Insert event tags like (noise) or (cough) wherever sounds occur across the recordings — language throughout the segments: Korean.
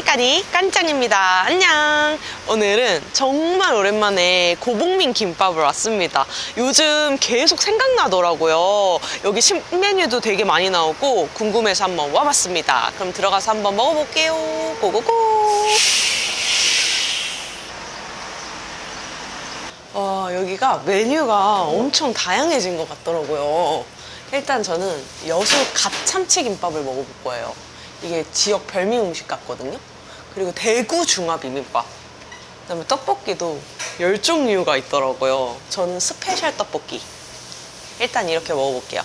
까니까니 깐짱입니다. 안녕. 오늘은 정말 오랜만에 고봉민 김밥을 왔습니다. 요즘 계속 생각나더라고요. 여기 신메뉴도 되게 많이 나오고 궁금해서 한번 와봤습니다. 그럼 들어가서 한번 먹어볼게요. 고고고. 와, 여기가 메뉴가 엄청 다양해진 것 같더라고요. 일단 저는 여수 갓참치 김밥을 먹어볼 거예요. 이게 지역 별미 음식 같거든요. 그리고 대구 중화 비빔밥. 그다음에 떡볶이도 열 종류가 있더라고요. 저는 스페셜 떡볶이. 일단 이렇게 먹어볼게요.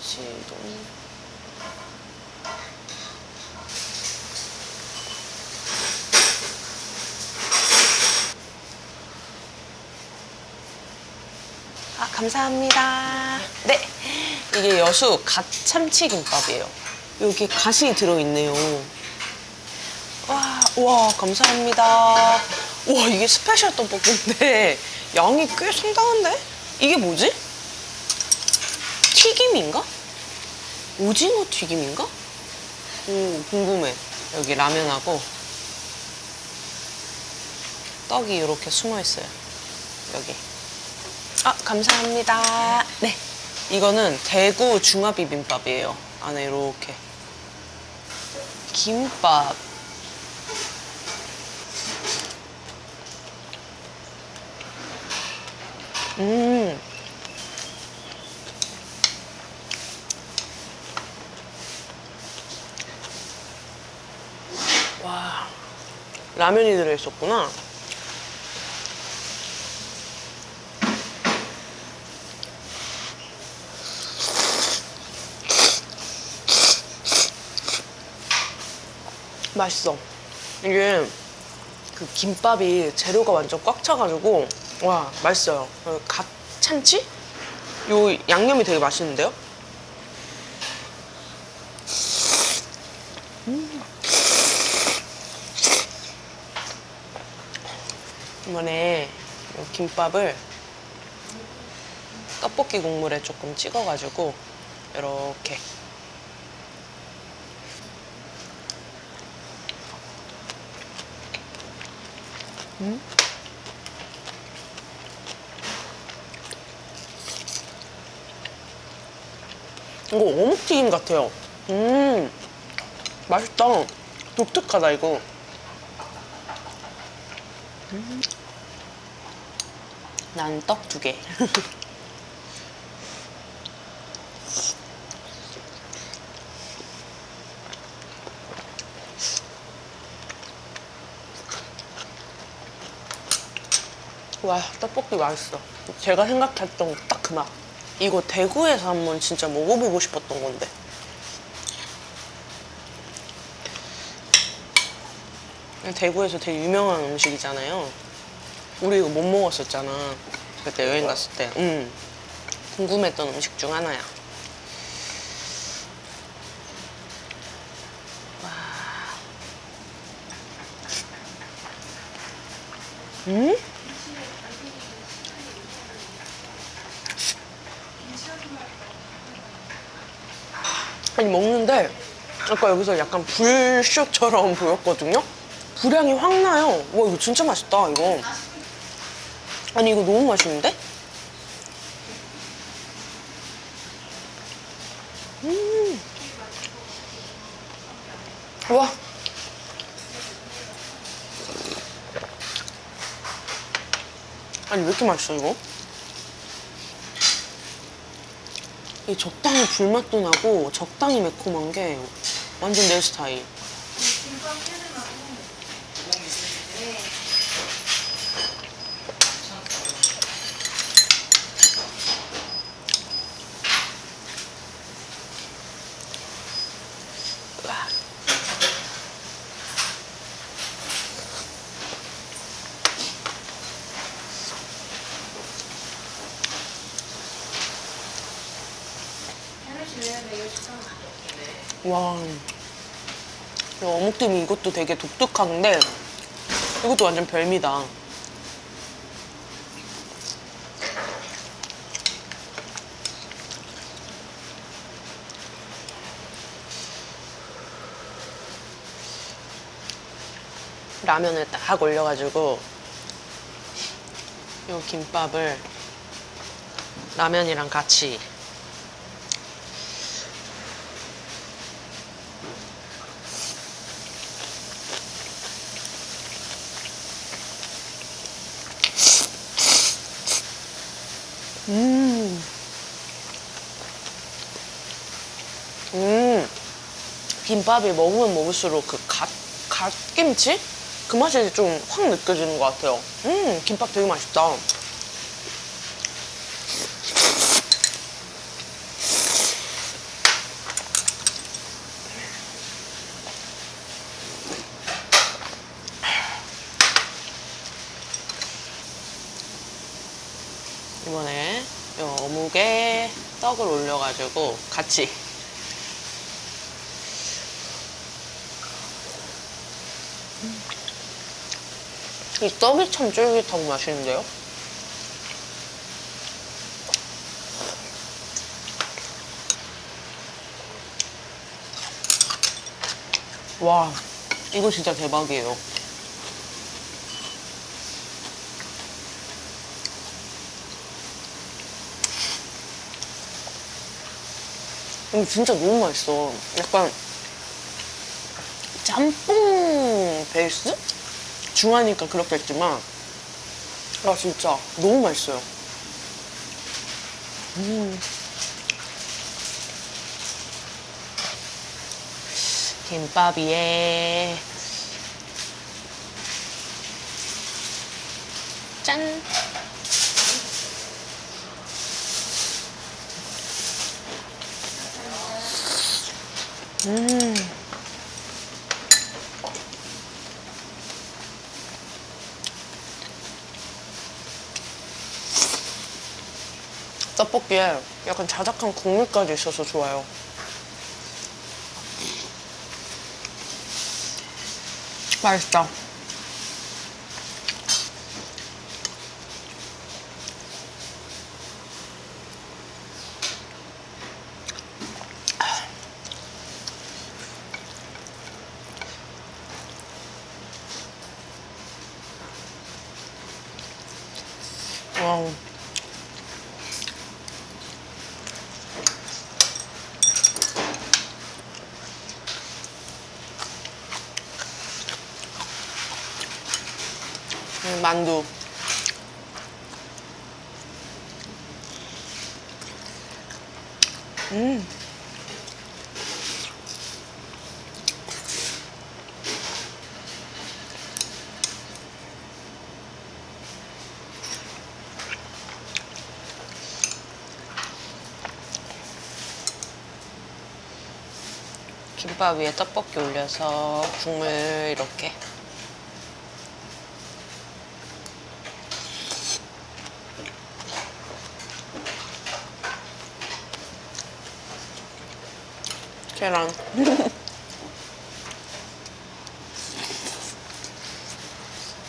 그치도. 아, 감사합니다. 네. 이게 여수 갓 참치 김밥이에요. 여기 갓이 들어있네요. 와, 와, 감사합니다. 와, 이게 스페셜 떡볶이인데 양이 꽤 상당한데? 이게 뭐지? 튀김인가? 오징어 튀김인가? 오, 궁금해. 여기 라면하고 떡이 이렇게 숨어 있어요. 여기. 아, 감사합니다. 네. 이거는 대구 중화 비빔밥이에요. 안에 이렇게. 김밥. 음. 와. 라면이 들어있었구나. 맛있어. 이게 그 김밥이 재료가 완전 꽉 차가지고 와 맛있어요. 어, 갓 참치? 요 양념이 되게 맛있는데요? 음. 이번에 요 김밥을 떡볶이 국물에 조금 찍어가지고 이렇게 이거 어묵튀김 같아요. 음, 맛있다. 독특하다, 이거. 음. 난떡 두 개. (laughs) 와, 떡볶이 맛있어. 제가 생각했던 딱 그 맛. 이거 대구에서 한번 진짜 먹어보고 싶었던 건데. 대구에서 되게 유명한 음식이잖아요. 우리 이거 못 먹었었잖아. 그때 여행 갔을 때. 음. 궁금했던 음식 중 하나야. 와. 음? 아니 먹는데 아까 여기서 약간 불쇼처럼 보였거든요? 불향이 확 나요. 와 이거 진짜 맛있다 이거. 아니 이거 너무 맛있는데? 음. 와. 아니 왜 이렇게 맛있어 이거? 이 적당히 불맛도 나고 적당히 매콤한 게 완전 내 스타일. 으아. 와. 이 어묵튀김 이것도 되게 독특한데 이것도 완전 별미다. 라면을 딱 올려가지고 이 김밥을 라면이랑 같이 음. 음. 김밥이 먹으면 먹을수록 그 갓, 갓김치? 그 맛이 좀 확 느껴지는 것 같아요. 음, 김밥 되게 맛있다. 이번에 이 어묵에 떡을 올려가지고 같이 이 떡이 참 쫄깃하고 맛있는데요? 와, 이거 진짜 대박이에요. 이거 진짜 너무 맛있어. 약간 짬뽕 베이스? 중하니까 그렇겠지만 아 진짜 너무 맛있어요. 음. 김밥 위에 짠. 떡볶이에 약간 자작한 국물까지 있어서 좋아요. 맛있다. 와우. 음, 만두. 음. 김밥 위에 떡볶이 올려서 국물 이렇게 계란.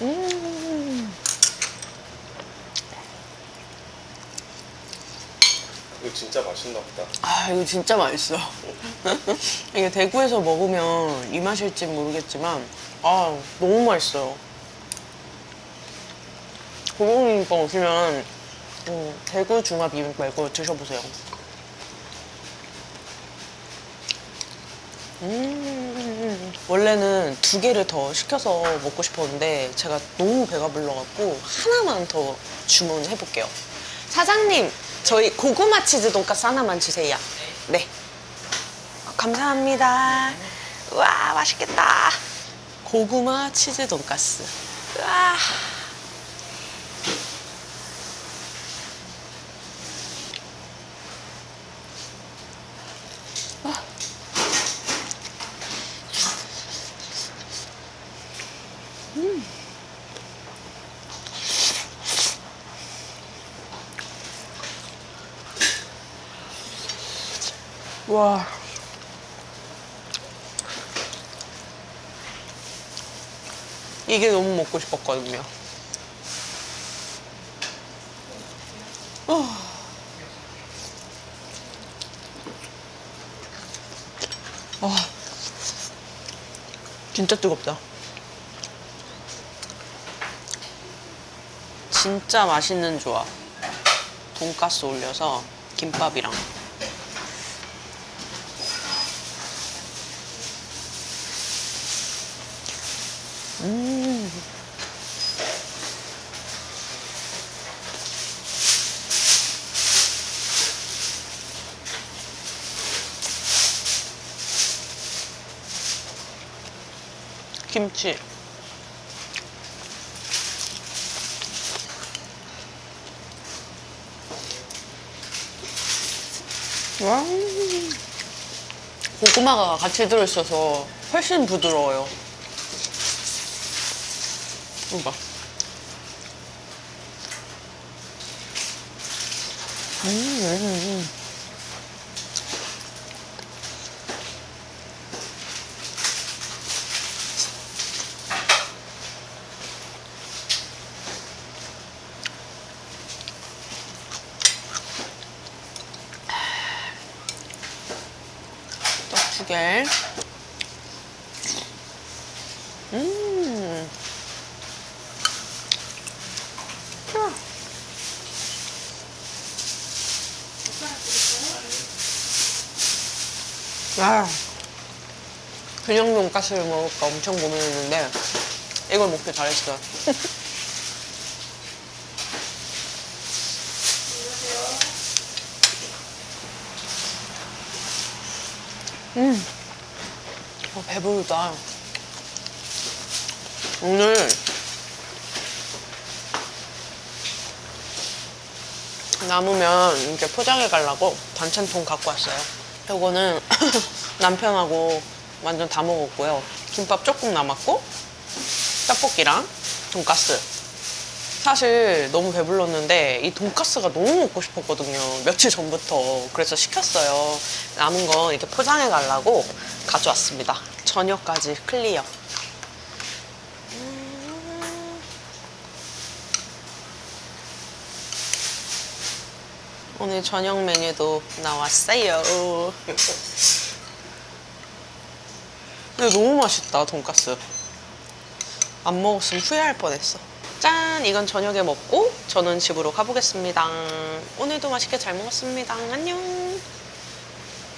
음. 이거 진짜 맛있나 보다. 아, 이거 진짜 맛있어. (laughs) 이게 대구에서 먹으면 이 맛일지 모르겠지만, 아, 너무 맛있어요. 고봉비빔밥 오시면, 음, 대구 중화 비빔밥 말고 드셔보세요. 음, 원래는 두 개를 더 시켜서 먹고 싶었는데 제가 너무 배가 불러갖고 하나만 더 주문해볼게요. 사장님, 저희 고구마 치즈 돈까스 하나만 주세요. 네. 어, 감사합니다. 우와, 맛있겠다. 고구마 치즈 돈까스. 우와. 와. 이게 너무 먹고 싶었거든요. 어. 와, 진짜 뜨겁다. 진짜 맛있는 조합. 돈가스 올려서 김밥이랑. 음. 김치. 와. 고구마가 같이 들어있어서 훨씬 부드러워요. 이거 봐. 음, 음, 음. 떡 두 개 음. 야, 그냥 돈가스를 먹을까 엄청 고민했는데 이걸 먹길 잘했어요. 음, 어, 배부르다. 오늘 남으면 이제 포장해 가려고 반찬통 갖고 왔어요. 요거는 (laughs) 남편하고 완전 다 먹었고요. 김밥 조금 남았고 떡볶이랑 돈가스. 사실 너무 배불렀는데 이 돈가스가 너무 먹고 싶었거든요. 며칠 전부터. 그래서 시켰어요. 남은 거 이렇게 포장해 가려고 가져왔습니다. 저녁까지 클리어. 오늘 저녁 메뉴도 나왔어요. 근데 너무 맛있다, 돈가스. 안 먹었으면 후회할 뻔했어. 짠! 이건 저녁에 먹고 저는 집으로 가보겠습니다. 오늘도 맛있게 잘 먹었습니다. 안녕!